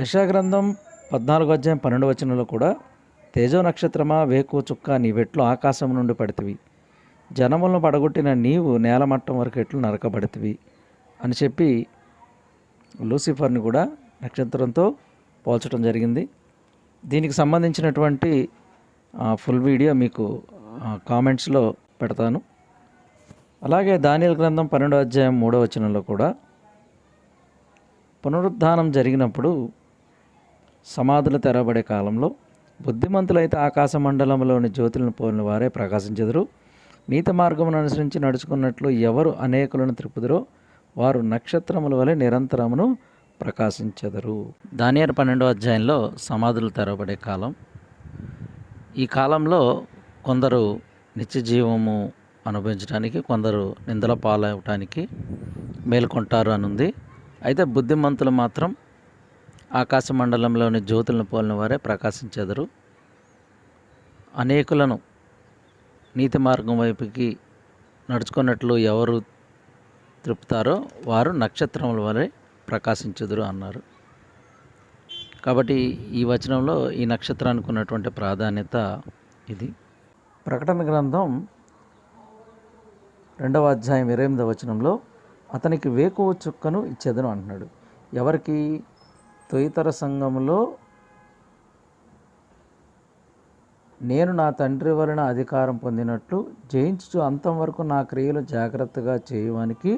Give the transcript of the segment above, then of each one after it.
యశాగ్రంథం పద్నాలుగు అధ్యాయం పన్నెండు వచనంలో కూడా తేజో నక్షత్రమా వేకు చుక్క నీ వెట్లు ఆకాశం నుండి పడితివి. జనములను పడగొట్టిన నీవు నేలమట్టం వరకు ఎట్లు నరకబడితివి. అని చెప్పి లూసిఫర్ని కూడా నక్షత్రంతో పోల్చడం జరిగింది. దీనికి సంబంధించినటువంటి ఫుల్ వీడియో మీకు కామెంట్స్లో పెడతాను. అలాగే దానియల్ గ్రంథం పన్నెండో అధ్యాయం మూడో వచనంలో కూడా పునరుద్ధానం జరిగినప్పుడు సమాధులు తెరబడే కాలంలో బుద్ధిమంతులైతే ఆకాశ మండలంలోని జ్యోతులను పోలిన వారే ప్రకాశించెదరు నీతి మార్గమును అనుసరించి నడుచుకున్నట్లు ఎవరు అనేకులను త్రిపుదరో వారు నక్షత్రముల వలె నిరంతరమును ప్రకాశించెదరు దానియర్ పన్నెండో అధ్యాయంలో సమాధులు తెరబడే కాలం. ఈ కాలంలో కొందరు నిత్య జీవము అనుభవించడానికి కొందరు నిందల పాలవటానికి మేల్కొంటారు అని ఉంది అయితే బుద్ధిమంతులు మాత్రం ఆకాశ మండలంలోని జ్యోతులను పోలిన వారే ప్రకాశించెదరు అనేకులను నీతి మార్గం వైపుకి నడుచుకున్నట్లు ఎవరు త్రిపుతారో వారు నక్షత్రముల వలె ప్రకాశించుదురు అన్నారు. కాబట్టి ఈ వచనంలో ఈ నక్షత్రానికి ఉన్నటువంటి ప్రాధాన్యత ఇది. ప్రకటన గ్రంథం రెండవ అధ్యాయం ఇరవై ఎనిమిదవ వచనంలో అతనికి వేకువ చుక్కను ఇచ్చేదను అంటున్నాడు. ఎవరికి తొయితర సంఘంలో నేను నా తండ్రి వలన అధికారం పొందినట్లు జయించు అంతం వరకు నా క్రియలు జాగ్రత్తగా చేయడానికి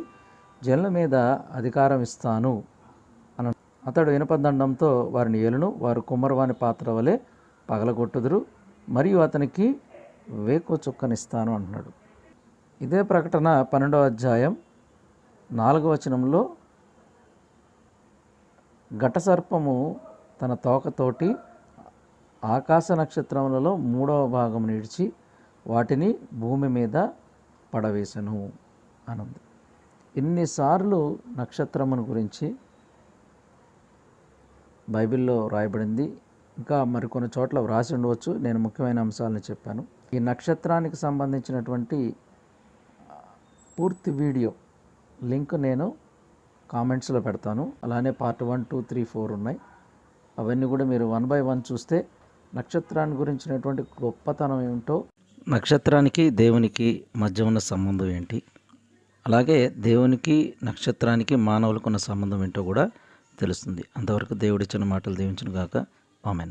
జనుల మీద అధికారం ఇస్తాను అన అతడు ఇనపదండంతో వారిని ఏలును వారు కుమ్మరవాని పాత్ర వలె పగలగొట్టుదురు మరియు అతనికి వేకు చుక్కనిస్తాను అంటున్నాడు. ఇదే ప్రకటన పన్నెండవ అధ్యాయం నాలుగవ వచనంలో ఘటసర్పము తన తోకతోటి ఆకాశ నక్షత్రములలో మూడవ భాగం నిడిచి వాటిని భూమి మీద పడవేశను అనంది. ఇన్నిసార్లు నక్షత్రమును గురించి బైబిల్లో రాయబడింది. ఇంకా మరికొన్ని చోట్ల వ్రాసి ఉండవచ్చు. నేను ముఖ్యమైన అంశాలను చెప్పాను. ఈ నక్షత్రానికి సంబంధించినటువంటి పూర్తి వీడియో లింక్ నేను కామెంట్స్లో పెడతాను. అలానే part one two three four ఉన్నాయి. అవన్నీ కూడా మీరు వన్ బై వన్ చూస్తే నక్షత్రాన్ని గురించినటువంటి గొప్పతనం ఏమిటో నక్షత్రానికి దేవునికి మధ్య ఉన్న సంబంధం ఏంటి? అలాగే దేవునికి నక్షత్రానికి మానవులకు ఉన్న సంబంధం ఏంటో కూడా తెలుస్తుంది. అంతవరకు దేవుడిచ్చిన మాటలు దీవించిన గాక. ఆమెన్.